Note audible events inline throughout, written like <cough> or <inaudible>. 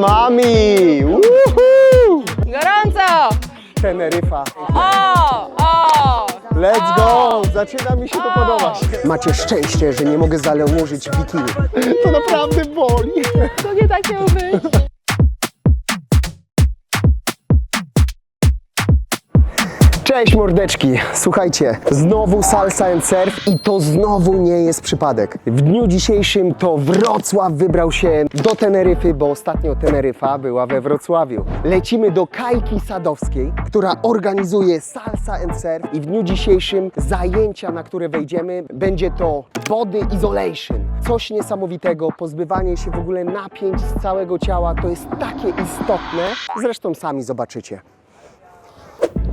Mami! Woohoo! Gorąco! Teneryfa. O! O! Let's go! Zaczyna mi się to podobać. Macie szczęście, że nie mogę założyć bikini. To naprawdę boli. To nie tak miało być. Cześć mordeczki, słuchajcie, znowu salsa and surf i to znowu nie jest przypadek. W dniu dzisiejszym to Wrocław wybrał się do Teneryfy, bo ostatnio Teneryfa była we Wrocławiu. Lecimy do Kajki Sadowskiej, która organizuje salsa and surf i w dniu dzisiejszym zajęcia, na które wejdziemy, będzie to body isolation. Coś niesamowitego, pozbywanie się w ogóle napięć z całego ciała, to jest takie istotne. Zresztą sami zobaczycie.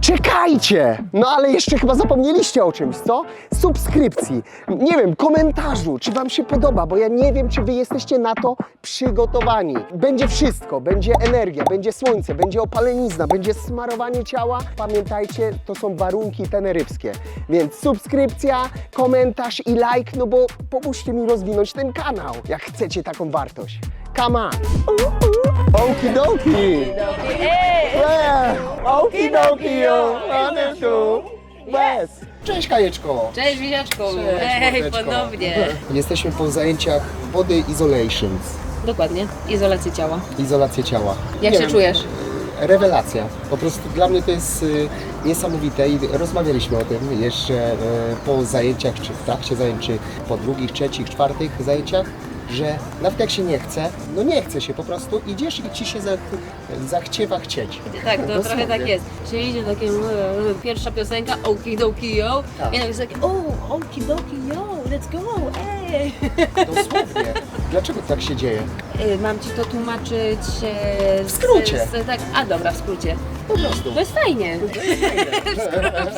Czekajcie! No ale jeszcze chyba zapomnieliście o czymś, co? Subskrypcji, nie wiem, komentarzu, czy Wam się podoba, bo ja nie wiem, czy Wy jesteście na to przygotowani. Będzie wszystko, będzie energia, będzie słońce, będzie opalenizna, będzie smarowanie ciała. Pamiętajcie, to są warunki teneryfskie. Więc subskrypcja, komentarz i like, no bo pomóżcie mi rozwinąć ten kanał, jak chcecie taką wartość. Come on! Okidoki! Yeah. Okidoki, yo, one, two, bez. Cześć Kajeczko! Cześć Wisiaczku! Cześć, Hej, mordeczko. ponownie! <laughs> Jesteśmy po zajęciach Body Isolations, Dokładnie, izolacja ciała. izolacja ciała. Jak Nie się wiem, czujesz? Rewelacja. Po prostu dla mnie to jest y, niesamowite i rozmawialiśmy o tym jeszcze y, po zajęciach, czy w trakcie zajęć, czy po drugich, trzecich, czwartych zajęciach, że nawet jak się nie chce, no nie chce się po prostu, idziesz i ci się zach, zachciewa chcieć. Tak, to Dosłownie. trochę tak jest. Czyli idzie takie e, pierwsza piosenka okidoki yo Tak. i nagle jest takie o okidoki yo, let's go, ej! Dosłownie. Dlaczego tak się dzieje? E, Mam ci to tłumaczyć e, W skrócie. Z, z, tak, a dobra, w skrócie. Po prostu. To jest fajnie. <laughs> W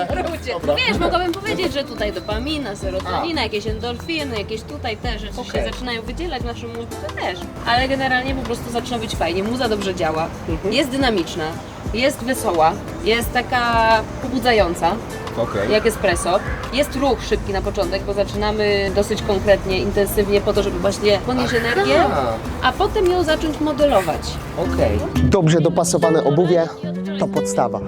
skrócie. Wiesz, mogłabym powiedzieć, że tutaj dopamina, serotonina, jakieś endorfiny, jakieś tutaj te rzeczy Okej. się zaczynają wydzielać w naszym mózgu, to też. Ale generalnie po prostu zaczyna być fajnie. Muza dobrze działa, Mhm. jest dynamiczna, jest wesoła, jest taka pobudzająca, Okej. jak espresso. Jest ruch szybki na początek, bo zaczynamy dosyć konkretnie, intensywnie po to, żeby właśnie podnieść Aha. energię, a potem ją zacząć modelować. Okej. Dobrze dopasowane obuwie to podstawa.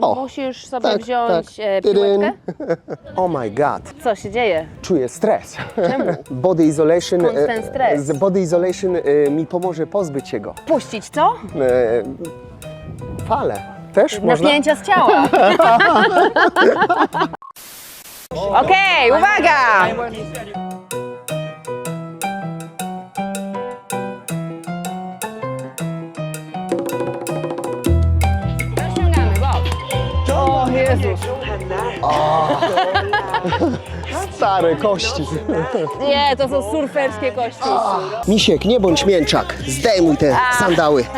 O, Musisz sobie tak, wziąć tak. e, Tydyn. piłeczkę. Oh my god. Co się dzieje? Czuję stres. <laughs> Body isolation. Skąd e, ten stres? z Body isolation e, mi pomoże pozbyć się go. Puścić co? E, Fale. Też? Napięcia z ciała. <laughs> Okej, uwaga! Rozciągamy, go. O Jezus. Stare kości. Nie, to są surferskie kości. Misiek, nie bądź mięczak. Zdejmuj te sandały. <laughs>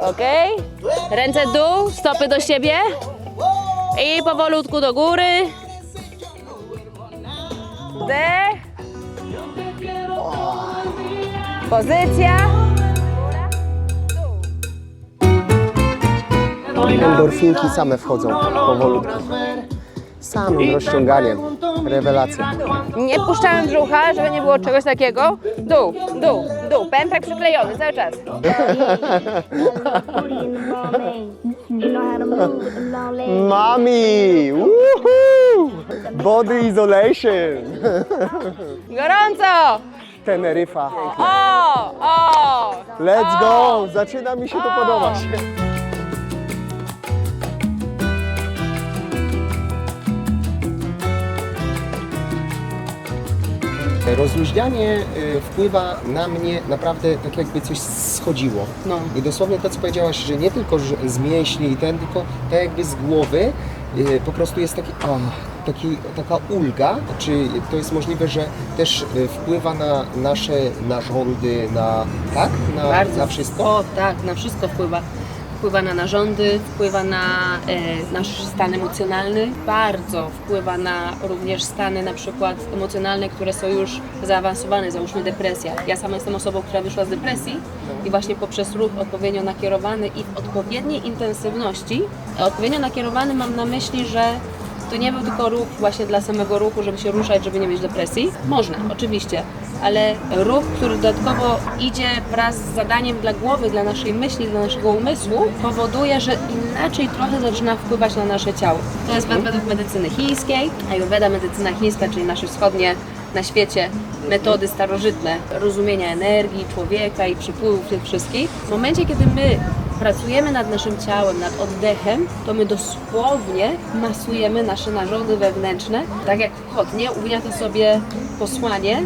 Okej. Ręce w dół, stopy do siebie. I powolutku do góry. Wdech. Pozycja. Endorfinki same wchodzą powolutku. Samym rozciąganiem. Rewelacja. Nie puszczałem brzucha, żeby nie było czegoś takiego. Dół, dół, dół. Pępek przyklejony cały czas. Mami! Woohoo! Body isolation. Gorąco! Teneryfa. O, o! Let's go! Zaczyna mi się to podobać. Rozluźnianie y, wpływa na mnie naprawdę tak jakby coś schodziło. No. I dosłownie to, co powiedziałaś, że nie tylko z mięśni i ten, tylko tak jakby z głowy y, po prostu jest taki, o, taki, taka ulga. Czy to jest możliwe, że też y, wpływa na nasze narządy, na, tak? Na, Bardzo. na wszystko? O, tak, na wszystko wpływa. Wpływa na narządy, wpływa na e, nasz stan emocjonalny, bardzo wpływa na również stany na przykład emocjonalne, które są już zaawansowane, załóżmy depresja. Ja sama jestem osobą, która wyszła z depresji i właśnie poprzez ruch odpowiednio nakierowany i w odpowiedniej intensywności, odpowiednio nakierowany mam na myśli, że to nie był tylko ruch właśnie dla samego ruchu, żeby się ruszać, żeby nie mieć depresji. Można, oczywiście, ale ruch, który dodatkowo idzie wraz z zadaniem dla głowy, dla naszej myśli, dla naszego umysłu, powoduje, że inaczej trochę zaczyna wpływać na nasze ciało. To jest według medycyny chińskiej, Ayurveda, medycyna chińska, czyli nasze wschodnie na świecie metody starożytne rozumienia energii, człowieka i przypływów tych wszystkich. W momencie, kiedy my pracujemy nad naszym ciałem, nad oddechem, to my dosłownie masujemy nasze narządy wewnętrzne, tak jak kot, nie? Ugniata sobie posłanie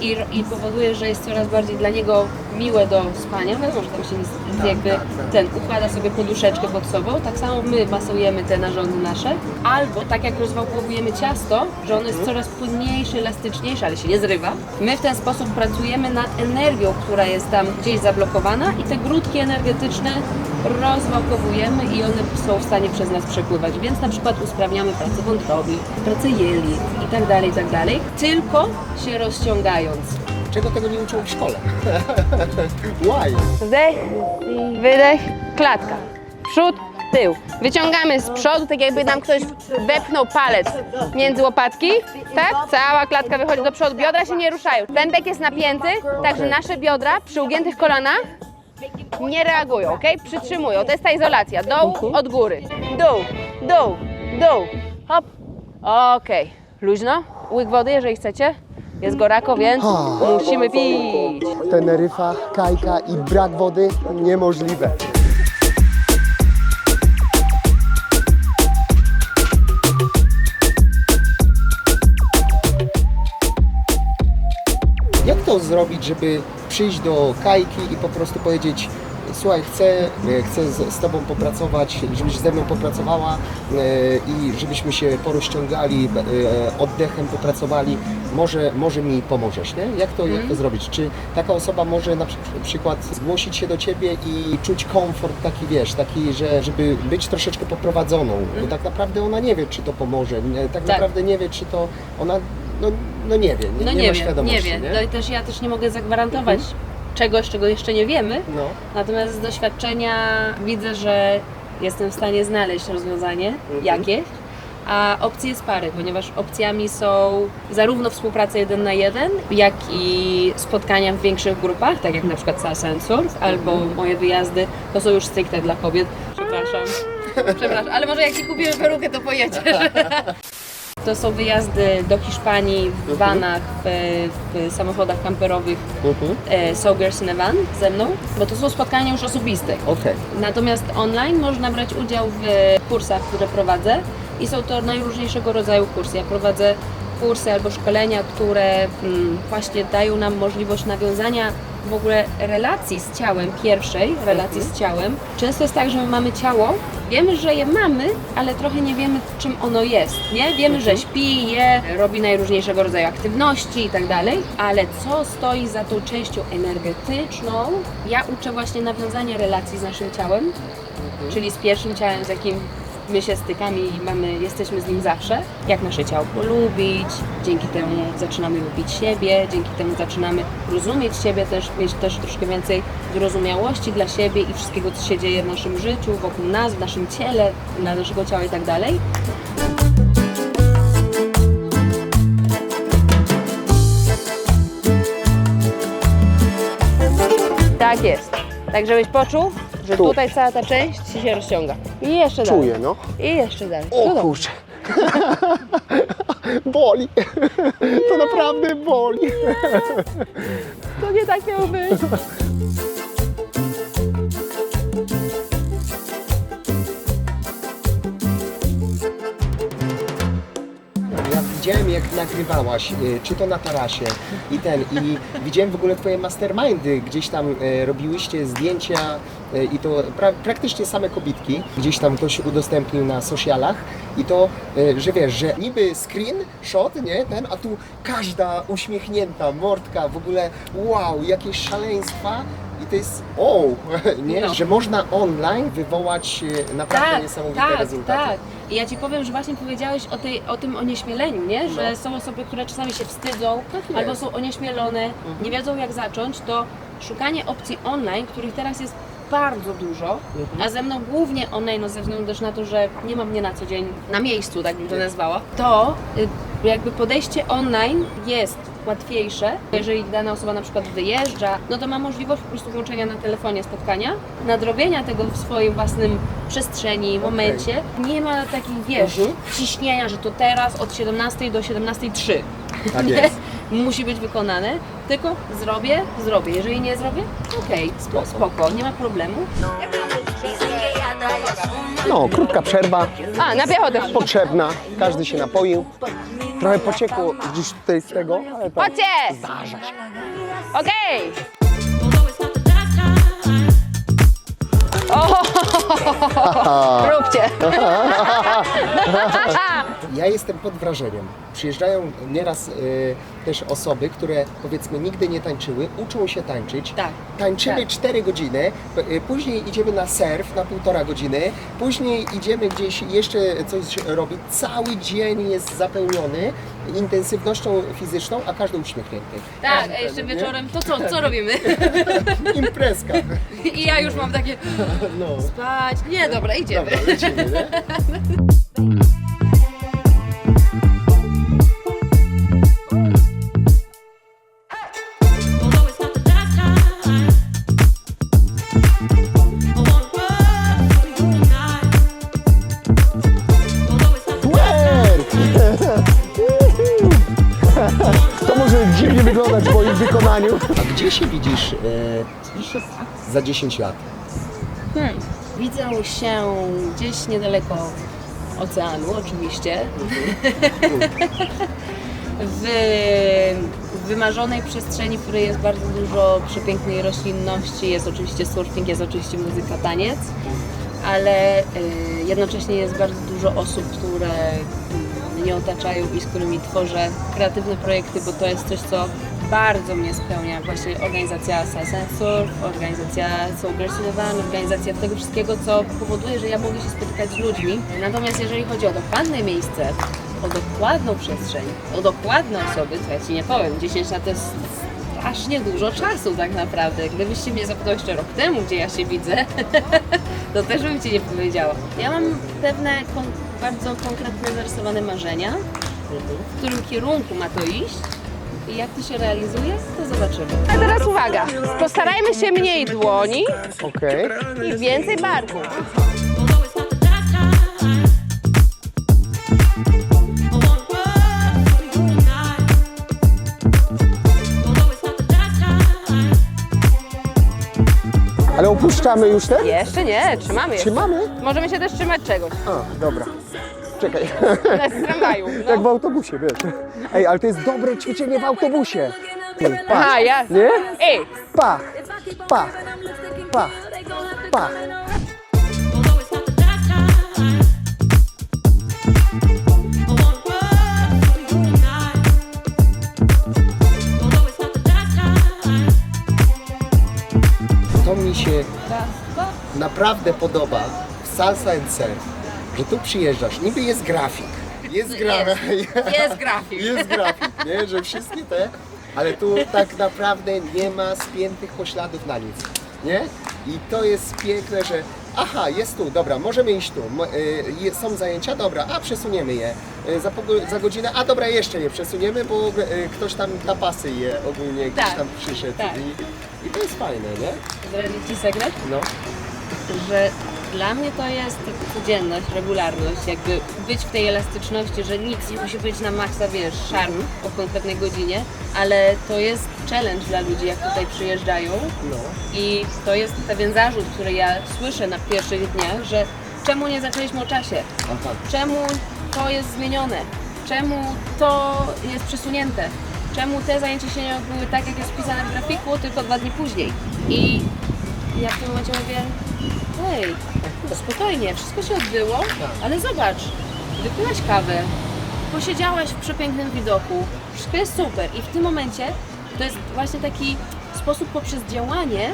i, i powoduje, że jest coraz bardziej dla niego miłe do spania. Wiadomo, że tam się nic, jakby ten układa sobie poduszeczkę pod sobą, tak samo my masujemy te narządy nasze, albo tak jak rozwałkowujemy ciasto, że ono jest coraz płynniejsze, elastyczniejsze, ale się nie zrywa. My w ten sposób pracujemy nad energią, która jest tam gdzieś zablokowana i te grudki energetyczne rozwałkowujemy i one są w stanie przez nas przepływać. Więc na przykład usprawniamy pracę wątroby, pracę jelit i tak dalej, i tak dalej, tylko się rozciągając. Czego tego nie uczą w szkole? <laughs> Why? Wdech, wydech, klatka. Przód, tył. Wyciągamy z przodu, tak jakby nam ktoś wepchnął palec między łopatki. Tak? Cała klatka wychodzi do przodu. Biodra się nie ruszają. Pępek jest napięty, także nasze biodra przy ugiętych kolanach nie reagują, ok? Przytrzymują. To jest ta izolacja. Doł od góry. Dół, dół, dół. Hop. Okej. Luźno. Łyk wody, jeżeli chcecie. Jest gorako, więc musimy pić. Teneryfa, kajka i brak wody niemożliwe. Jak to zrobić, żeby przyjść do Kajki i po prostu powiedzieć Słuchaj, chcę, e, chcę z, z Tobą popracować, żebyś ze mną popracowała e, i żebyśmy się porozciągali, e, oddechem popracowali. Może, może mi pomożesz, nie? Jak to, jak to zrobić? Czy taka osoba może na przy- przykład zgłosić się do Ciebie i czuć komfort taki, wiesz, taki, że żeby być troszeczkę poprowadzoną, bo tak naprawdę ona nie wie, czy to pomoże, nie- tak, naprawdę nie wie, czy to ona, no, no nie wie, nie, No nie, nie, ma wiem, świadomości, nie wiem. No i też ja też nie mogę zagwarantować czegoś, czego jeszcze nie wiemy. No. Natomiast z doświadczenia widzę, że jestem w stanie znaleźć rozwiązanie jakieś. A opcje jest parę, ponieważ opcjami są zarówno współpraca jeden na jeden, jak i spotkania w większych grupach, tak jak na przykład Salsa and Surf, albo moje wyjazdy, to są już stricte dla kobiet. Przepraszam. <laughs> Przepraszam, ale może jak Ci kupimy perukę, to pojedziesz. <laughs> To są wyjazdy do Hiszpanii w vanach, w, w samochodach kamperowych Mhm. e, So Girls in a Van ze mną, bo to są spotkania już osobiste. Okej. Natomiast online można brać udział w kursach, które prowadzę i są to najróżniejszego rodzaju kursy. Ja prowadzę kursy albo szkolenia, które mm, właśnie dają nam możliwość nawiązania w ogóle relacji z ciałem, pierwszej relacji z ciałem. Często jest tak, że my mamy ciało, wiemy, że je mamy, ale trochę nie wiemy, czym ono jest, nie? Wiemy, że śpi, je, robi najróżniejszego rodzaju aktywności i tak dalej, ale co stoi za tą częścią energetyczną? Ja uczę właśnie nawiązania relacji z naszym ciałem, czyli z pierwszym ciałem, z jakim my się stykamy i mamy, jesteśmy z nim zawsze, jak nasze ciało polubić, dzięki temu zaczynamy lubić siebie, dzięki temu zaczynamy rozumieć siebie też, mieć też troszkę więcej zrozumiałości dla siebie i wszystkiego, co się dzieje w naszym życiu, wokół nas, w naszym ciele, dla naszego ciała i tak dalej. Tak jest. Tak, żebyś poczuł, że Tu. tutaj cała ta część się rozciąga. I jeszcze dalej. Czuję, no. I jeszcze dalej. O kurczę. <laughs> boli. To naprawdę boli. To nie tak miało być. <laughs> widziałem jak nagrywałaś, y, czy to na tarasie i ten, i widziałem w ogóle twoje mastermindy, gdzieś tam y, robiłyście zdjęcia y, i to pra, praktycznie same kobitki, gdzieś tam ktoś udostępnił na socialach i to, y, że wiesz, że niby screen, shot, nie, ten, a tu każda uśmiechnięta, mordka, w ogóle wow, jakieś szaleństwa i to jest o, <laughs> nie, No. że można online wywołać y, naprawdę Tak, niesamowite tak, rezultaty. tak. I ja Ci powiem, że właśnie powiedziałeś o, tej, o tym onieśmieleniu, nie? Że są osoby, które czasami się wstydzą Tak albo są onieśmielone, nie wiedzą jak zacząć, to szukanie opcji online, których teraz jest bardzo dużo, a ze mną głównie online, no ze względu też na to, że nie mam mnie na co dzień na miejscu, tak bym to nazwała, to y, jakby podejście online jest łatwiejsze. Jeżeli dana osoba na przykład wyjeżdża, no to ma możliwość po prostu włączenia na telefonie spotkania, nadrobienia tego w swoim własnym przestrzeni, momencie. Nie ma takich, wiesz, ciśnienia, że to teraz od 17 do 17.03 Tak <laughs> nie? jest. musi być wykonane, tylko zrobię, zrobię. Jeżeli nie zrobię, okej, spoko. spoko, nie ma problemu. No, krótka przerwa, A, na piechotę. potrzebna, każdy się napoił. Trochę pociekło gdzieś tutaj z tego, ale to Chodźcie! zdarza się. Okej! Róbcie! <laughs> Ja jestem pod wrażeniem. Przyjeżdżają nieraz y, też osoby, które powiedzmy nigdy nie tańczyły, uczą się tańczyć. Tak. Tańczymy Tak. 4 godziny, y, później idziemy na surf na półtora godziny, później idziemy gdzieś jeszcze coś robić. Cały dzień jest zapełniony intensywnością fizyczną, a każdy uśmiechnięty. Tak, Każdy a jeszcze nie? wieczorem to co, co robimy? <laughs> Imprezka. I ja już mam takie No. spać. Nie, dobra, idziemy. Dobra, lecimy, <laughs> w wykonaniu. A gdzie się widzisz e, za 10 lat? Hmm. Widzę się gdzieś niedaleko oceanu, oczywiście. w wymarzonej przestrzeni, w której jest bardzo dużo przepięknej roślinności, jest oczywiście surfing, jest oczywiście muzyka, taniec, ale y, jednocześnie jest bardzo dużo osób, które mnie otaczają i z którymi tworzę kreatywne projekty, bo to jest coś, co bardzo mnie spełnia. Właśnie organizacja Surf, organizacja Soul Girls organizacja tego wszystkiego, co powoduje, że ja mogę się spotykać z ludźmi. Natomiast jeżeli chodzi o dokładne miejsce, o dokładną przestrzeń, o dokładne osoby, to ja Ci nie powiem, 10 lat to jest strasznie dużo czasu tak naprawdę. Gdybyście mnie zapytał jeszcze rok temu, gdzie ja się widzę, <laughs> to też bym Ci nie powiedziała. Ja mam pewne kon- bardzo konkretne zarysowane marzenia, w którym kierunku ma to iść i jak to się realizuje, to zobaczymy. A teraz uwaga, postarajmy się mniej dłoni Okej. i więcej barków. Ale opuszczamy już ten? Jeszcze nie, trzymamy jeszcze. Trzymamy? Możemy się też trzymać czegoś, A, dobra. Czekaj. z tramwaju. <laughs> Jak w No. autobusie, wiesz. Ej, ale to jest dobre ćwiczenie w autobusie. Ty, patrz. Aha, ja. Nie? Ej, Pach, pach, pach, pach. To mi się naprawdę podoba w Salsa and Surf, że tu przyjeżdżasz, niby jest grafik. Jest grafik. Jest grafik. <laughs> Jest grafik, nie? Że wszystkie te, ale tu tak naprawdę nie ma spiętych pośladów na nic, nie? I to jest piękne, że aha, jest tu, dobra, możemy iść tu, y, je- są zajęcia, dobra, a przesuniemy je. Y, Za, za godzinę, a dobra, jeszcze nie przesuniemy, bo y, ktoś tam tapasy je ogólnie gdzieś Tak, tam przyszedł. tak. I, I to jest fajne, nie? Zdradzić Ci sekret? No. że dla mnie to jest codzienność, regularność, jakby być w tej elastyczności, że nic nie musi być na maksa, wiesz, szarm o konkretnej godzinie, ale to jest challenge dla ludzi, jak tutaj przyjeżdżają No. i to jest pewien zarzut, który ja słyszę na pierwszych dniach, że czemu nie zaczęliśmy o czasie, Aha. czemu to jest zmienione, czemu to jest przesunięte, czemu te zajęcia się nie odbyły tak, jak jest wpisane w grafiku, tylko dwa dni później. I ja w tym momencie mówię, hej, to spokojnie, wszystko się odbyło, ale zobacz, wypiłaś kawę, posiedziałaś w przepięknym widoku, wszystko jest super i w tym momencie to jest właśnie taki sposób poprzez działanie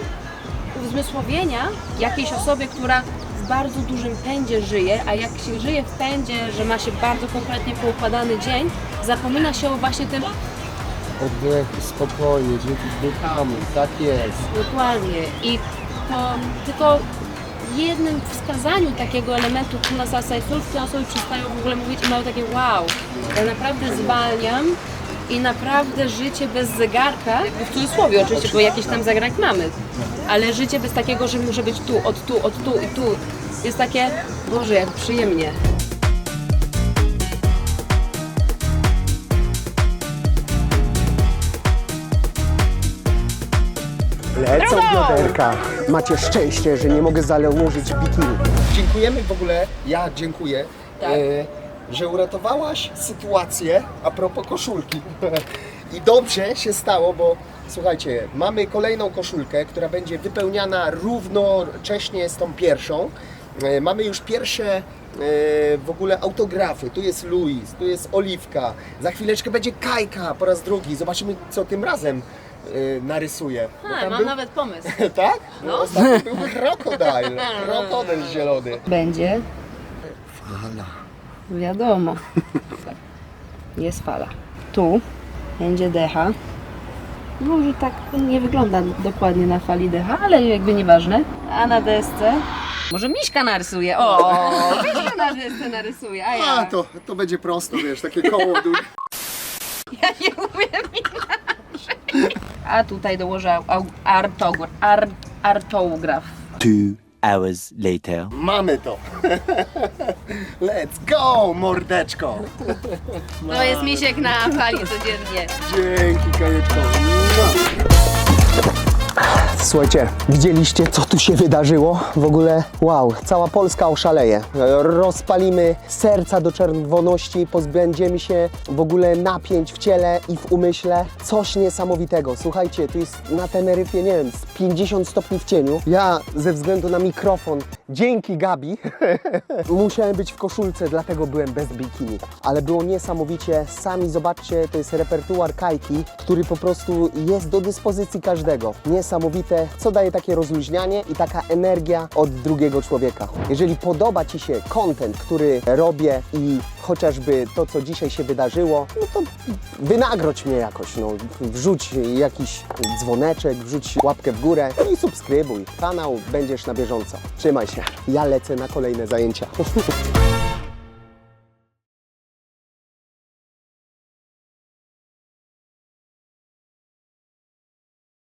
uzmysłowienia jakiejś osobie, która w bardzo dużym pędzie żyje, a jak się żyje w pędzie, że ma się bardzo konkretnie poukładany dzień, zapomina się o właśnie tym Oddech, spokojnie, dzięki wdychamy, tak jest. dokładnie i tylko, tylko jednym wskazaniu takiego elementu na salsa i surf, te osoby przestają w ogóle mówić i mają takie wow, ja naprawdę zwalniam i naprawdę życie bez zegarka, w cudzysłowie oczywiście, bo jakiś tam zegarek mamy, ale życie bez takiego, że muszę być tu, od tu, od tu i tu, jest takie, Boże, jak przyjemnie. Lecą bioderka. Macie szczęście, że nie mogę założyć bikini. Dziękujemy w ogóle, ja dziękuję, Tak. e, że uratowałaś sytuację a propos koszulki. <laughs> I dobrze się stało, bo słuchajcie, mamy kolejną koszulkę, która będzie wypełniana równocześnie z tą pierwszą. E, Mamy już pierwsze e, w ogóle autografy. Tu jest Luis, tu jest Oliwka. Za chwileczkę będzie Kajka po raz drugi. Zobaczymy, co tym razem e, narysuje. Bo A, tam mam był- nawet pomysł. <laughs> tak? No. Ostatnio był krokodyl. <laughs> Krokodyl zielony. Będzie Fala. Wiadomo. Jest fala. Tu będzie decha. Może tak nie wygląda dokładnie na fali decha, ale jakby nieważne. A na desce. Może Miśka narysuje. O, <laughs> Miśka na desce narysuje. A A, ja, to, to będzie prosto, wiesz, takie koło duże. ja nie. A tutaj dołożę ar, artograf. Two hours later. Mamy to. <laughs> Let's go, mordeczko. To jest Misiek na fali codziennie. Dzięki, kajeczko. Słuchajcie, widzieliście co tu się wydarzyło? W ogóle wow, cała Polska oszaleje. Rozpalimy serca do czerwoności, pozbędziemy się w ogóle napięć w ciele i w umyśle. Coś niesamowitego. Słuchajcie, tu jest na Teneryfie, nie wiem, z 50 stopni w cieniu. Ja ze względu na mikrofon, dzięki Gabi, <laughs> musiałem być w koszulce, dlatego byłem bez bikini. Ale było niesamowicie. Sami zobaczcie, to jest repertuar Kajki, który po prostu jest do dyspozycji każdego. Niesamowite, co daje takie rozluźnianie i taka energia od drugiego człowieka. Jeżeli podoba Ci się content, który robię i chociażby to, co dzisiaj się wydarzyło, no to wynagrodź mnie jakoś, no. Wrzuć jakiś dzwoneczek, wrzuć łapkę w górę i subskrybuj kanał, będziesz na bieżąco. Trzymaj się, ja lecę na kolejne zajęcia. <laughs>